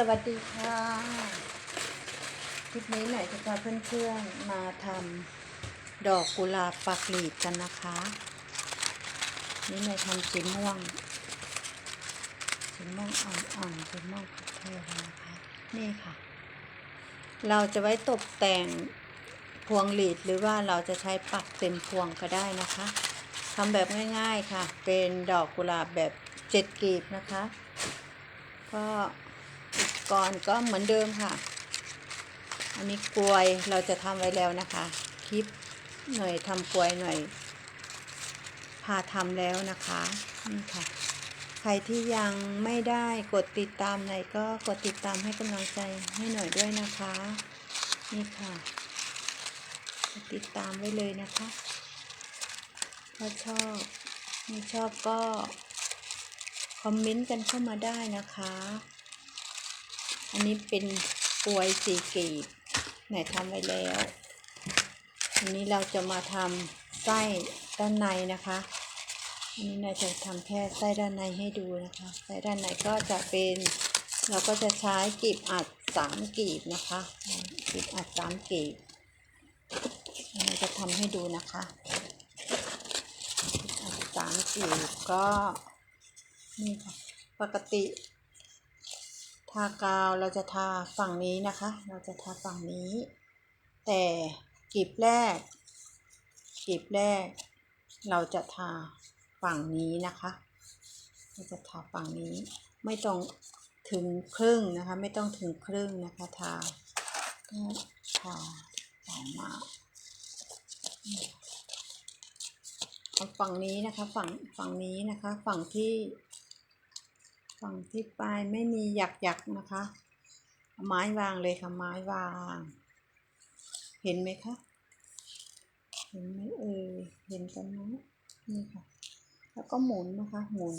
สวัสดีค่ะ คลิปนี้หน่อยจะพาเพื่อนๆมาทำดอกกุหลาบปักหลีดกันนะคะ นี่หน่อยทำสีม่วงสีม่วงอ่อนๆสีม่วงขาวเทศนะคะ นี่ค่ะ เราจะไว้ตกแต่งพวงหลีดหรือว่าเราจะใช้ปักเต็มพวงก็ได้นะคะทำแบบง่ายๆค่ะ เป็นดอกกุหลาบแบบเจ็ดกลีบนะคะ ก็ กรณ์ก็เหมือนเดิมค่ะ อันนี้กลวยเราจะทำไว้แล้วนะคะ คลิปหน่อยทำกลวยหน่อย พาทำแล้วนะคะนี่ค่ะ ใครที่ยังไม่ได้กดติดตามหน่อยก็กดติดตามให้กำลังใจให้หน่อยด้วยนะคะ นี่ค่ะ กดติดตามไว้เลยนะคะถ้าชอบไม่ชอบก็คอมเมนต์กันเข้ามาได้นะคะ อันนี้เป็นกลวยสีกรีบไหนทำไว้แล้ว อันนี้เราจะมาทำไส้ด้านในนะคะ อันนี้เราจะทำแค่ไส้ด้านในให้ดูนะคะ ไส้ด้านในก็จะเป็น เราก็จะใช้กลีบอัดสามกลีบนะคะกลีบอัดสามกลีบเราจะทำให้ดูนะคะอัดสามกลีบก็นี่ค่ะปกติ ทากาวเราจะทาฝั่งนี้นะคะ เราจะทาฝั่งนี้ แต่กลีบแรกกลีบแรก เราจะทาฝั่งนี้นะคะ เราจะทาฝั่งนี้ ไม่ต้องถึงครึ่งนะคะ ไม่ต้องถึงครึ่งนะคะ ทาทาออกมาฝั่งนี้นะคะ ฝั่งฝั่งนี้นะคะ ฝั่งที่ ฝั่งที่ปลายไม่มีหยักหยักนะคะ ไม้วางเลยค่ะไม้วาง เห็นไหมคะเห็นไหมเอ่ยเห็นกันไหมนี่ค่ะ แล้วก็หมุนนะคะหมุน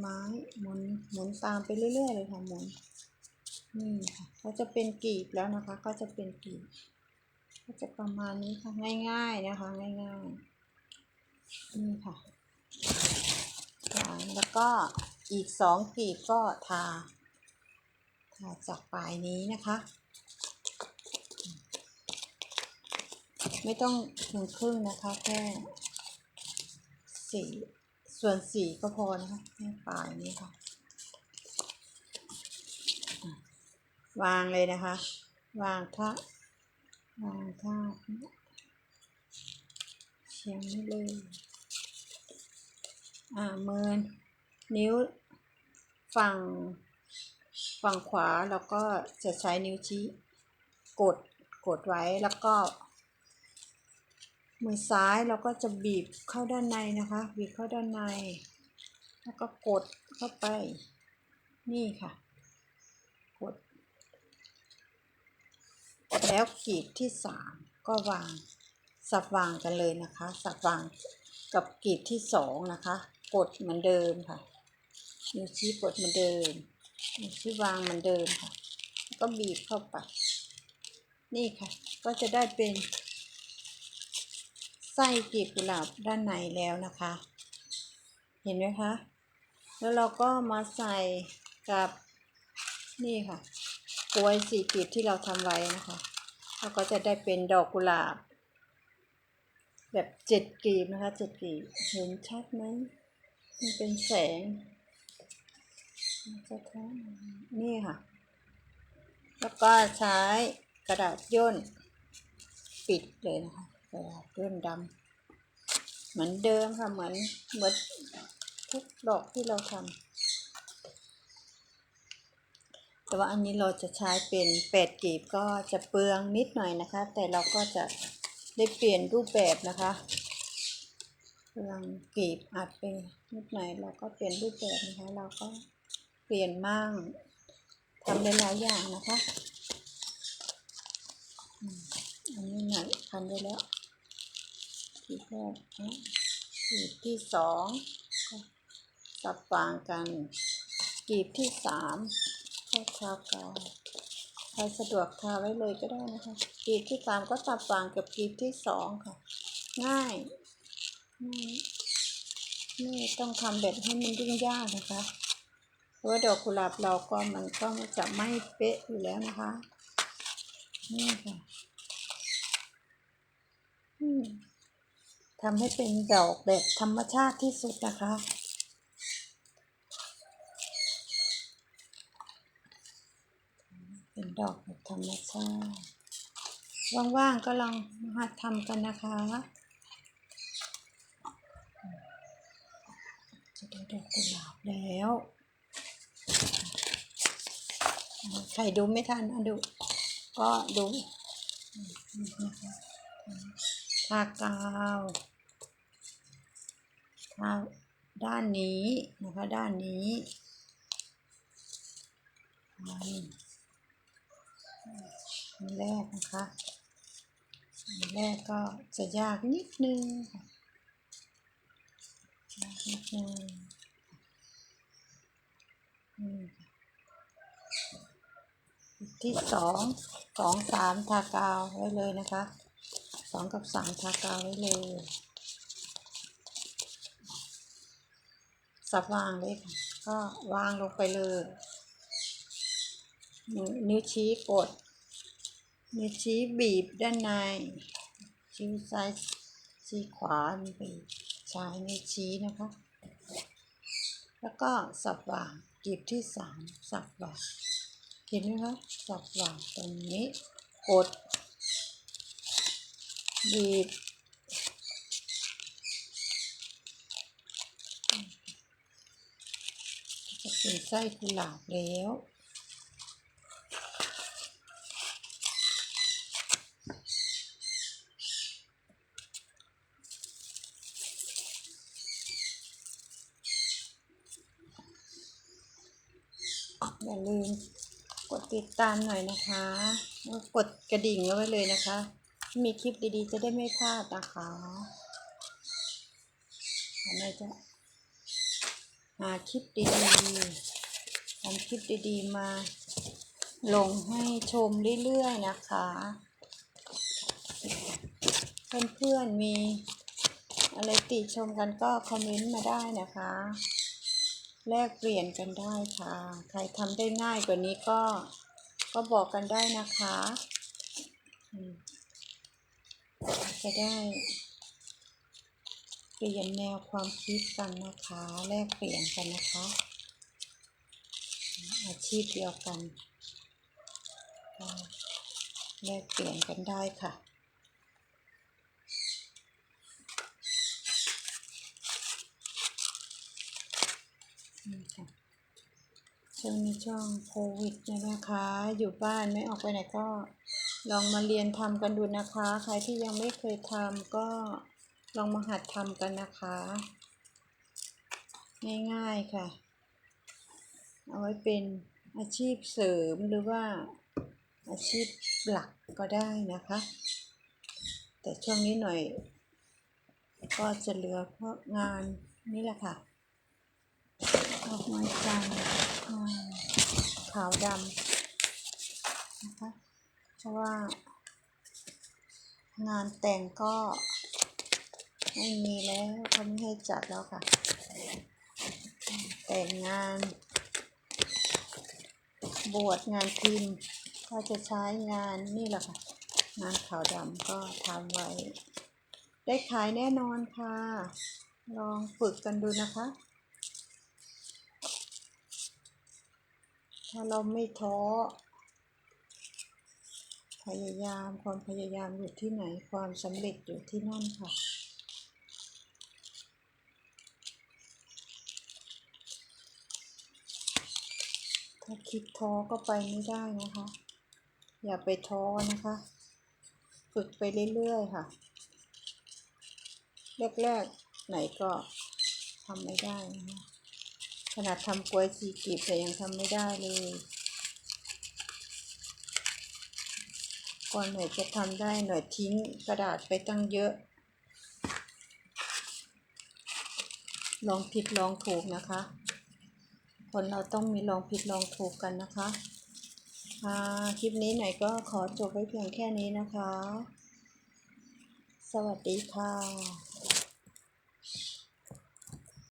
ไม้หมุนหมุนตามไปเรื่อยๆเลยค่ะหมุนนี่ค่ะก็จะเป็นกีบแล้วนะคะ ก็จะเป็นกีบก็จะประมาณนี้ค่ะง่าย ๆนะคะ ง่ายๆนี่ค่ะ แล้วก็อีกสองกลีบก็ทา ทาจากปลายนี้นะคะ ไม่ต้องถึงครึ่งนะคะ แค่สี่ส่วนสี่ก็พอนะคะแค่ปลายนี้ค่ะ วางเลยนะคะ วางท่าวางท่าเฉียงนี้เลย อ่ามือนิ้วฝั่งฝั่งขวาแล้วก็จะใช้นิ้วชี้กดกดไว้แล้วก็ มือซ้ายเราก็จะบีบเข้าด้านในนะคะ บีบเข้าด้านใน แล้วก็กดเข้าไป นี่ค่ะ กด แล้วขีดที่สามก็วางสับวางกันเลยนะคะ สับวาง กับกรีบที่สองนะคะ กดเหมือนเดิมค่ะนิ้วชี้กดเหมือนเดิมนิ้วชี้วางเหมือนเดิมค่ะ แล้วก็บีบเข้าไป นี่ค่ะ ก็จะได้เป็นไส้กลีบกุหลาบด้านในแล้วนะคะ เห็นไหมคะ แล้วเราก็มาใส่กับนี่ค่ะกล้วยสีกลีบที่เราทำไว้นะคะแล้วก็จะได้เป็นดอกกุหลาบ แบบเจ็ดกลีบนะคะเจ็ดกลีบเห็นชัดไหมมันเป็นแสงจะท้องนี่ค่ะ แล้วก็ใช้กระดาษย่น ปิดเลยนะคะ กระดาษย่นดำเหมือนเดิมค่ะเหมือนเหมือนทุกดอกที่เราทำแต่ว่าอันนี้เราจะใช้เป็นแปดกลีบก็จะเปลืองนิดหน่อยนะคะ แต่เราก็จะ ได้เปลี่ยนรูปแบบนะคะเปลืองกลีบอัดไปนิดหน่อยเราก็เปลี่ยนรูปแบบนะคะ เราก็เปลี่ยนมั่งทำได้หลายอย่างนะคะอันนี้หน่อยพันได้แล้วกีบแรกนะกลีบที่สองก็สับฟางกันกลีบที่สามก็ทากาว ใครสะดวกทาไว้เลยก็ได้นะคะกลีบที่สามก็สับฟางกับกลีบที่สองค่ะ ง่ายง่ายไม่ต้องทำแบบให้มันยุ่งยากนะคะเพราะดอกกุหลาบเราก็มันก็จะไม่เป๊ะอยู่แล้วนะคะนี่ค่ะทำให้เป็นดอกแบบธรรมชาติที่สุดนะคะ เป็นดอกแบบธรรมชาติว่างๆก็ลองมาหัดทำกันนะคะจะได้ดอกกุหลาบแล้วใครดูไม่ทันอะดู ก็ดูนะคะทากาวทาด้านนี้นะคะด้านนี้ อันแรกนะคะอันแรกก็จะยากนิดนึงยากนิดนึงอืมที่สองสองสามทากาวไว้เลยนะคะสองกับสามทากาวไว้เลยสับวางเลยค่ะก็วางลงไปเลย นิ้วชี้กด นิ้วชี้บีบด้านใน ชี้ซ้ายชี้ขวาบีบใช้นิ้วชี้นะคะ แล้วก็สับว่างกลีบที่สามสับว่างเห็นไหมคะสับหว่างตรงนี้กดบีบจะเป็นไส้กุหลาบแล้ว อย่าลืมกดติดตามหน่อยนะคะกดกระดิ่งเอาไว้เลยนะคะ มีคลิปดีๆ จะได้ไม่พลาดนะคะอันนี้จะหาคลิปดีๆทำคลิปดีๆ มา ลงให้ชมเรื่อยๆนะคะ เพื่อนๆมีอะไรติชมกันก็คอมเมนต์มาได้นะคะ แลกเปลี่ยนกันได้ค่ะ ใครทำได้ง่ายกว่านี้ก็ก็บอกกันได้นะคะ จะได้เปลี่ยนแนวความคิดกันนะคะ แลกเปลี่ยนกันนะคะ อาชีพเดียวกันแลกเปลี่ยนกันได้ค่ะ นี่ค่ะช่วงนี้ช่วงโควิดเนี่ยนะคะ อยู่บ้านไม่ออกไปไหนก็ลองมาเรียนทำกันดูนะคะ ใครที่ยังไม่เคยทำก็ลองมาหัดทำกันนะคะ ง่ายๆค่ะ เอาไว้เป็นอาชีพเสริมหรือว่าอาชีพหลักก็ได้นะคะ แต่ช่วงนี้หน่อย ก็จะเหลือเพราะงานนี่แหละค่ะ อกไม้จันทร์ขาวดำนะคะ เพราะว่า งานแต่งก็ไม่มีแล้วเขาไม่ให้จัดแล้วค่ะ แต่งงาน บวชงานพิมพ์ก็จะใช้งานนี่แหละค่ะ งานขาวดำก็ทำไว้ ได้ขายแน่นอนค่ะ ลองฝึกกันดูนะคะ ถ้าเราไม่ท้อ พยายามความพยายามอยู่ที่ไหนความสำเร็จอยู่ที่นั่นค่ะถ้าคิดท้อก็ไปไม่ได้นะคะ อย่าไปท้อนะคะ ฝึกไปเรื่อยๆค่ะ แรกๆไหนก็ทำไม่ได้นะคะ ขนาดทำกล้วยสีกีบแต่ยังทำไม่ได้เลย ก่อนหน่อยจะทำได้หน่อยทิ้งกระดาษไปตั้งเยอะ ลองผิดลองถูกนะคะ คนเราต้องมีลองผิดลองถูกกันนะคะคลิปนี้หน่อยก็ขอจบไว้เพียงแค่นี้นะคะ สวัสดีค่ะ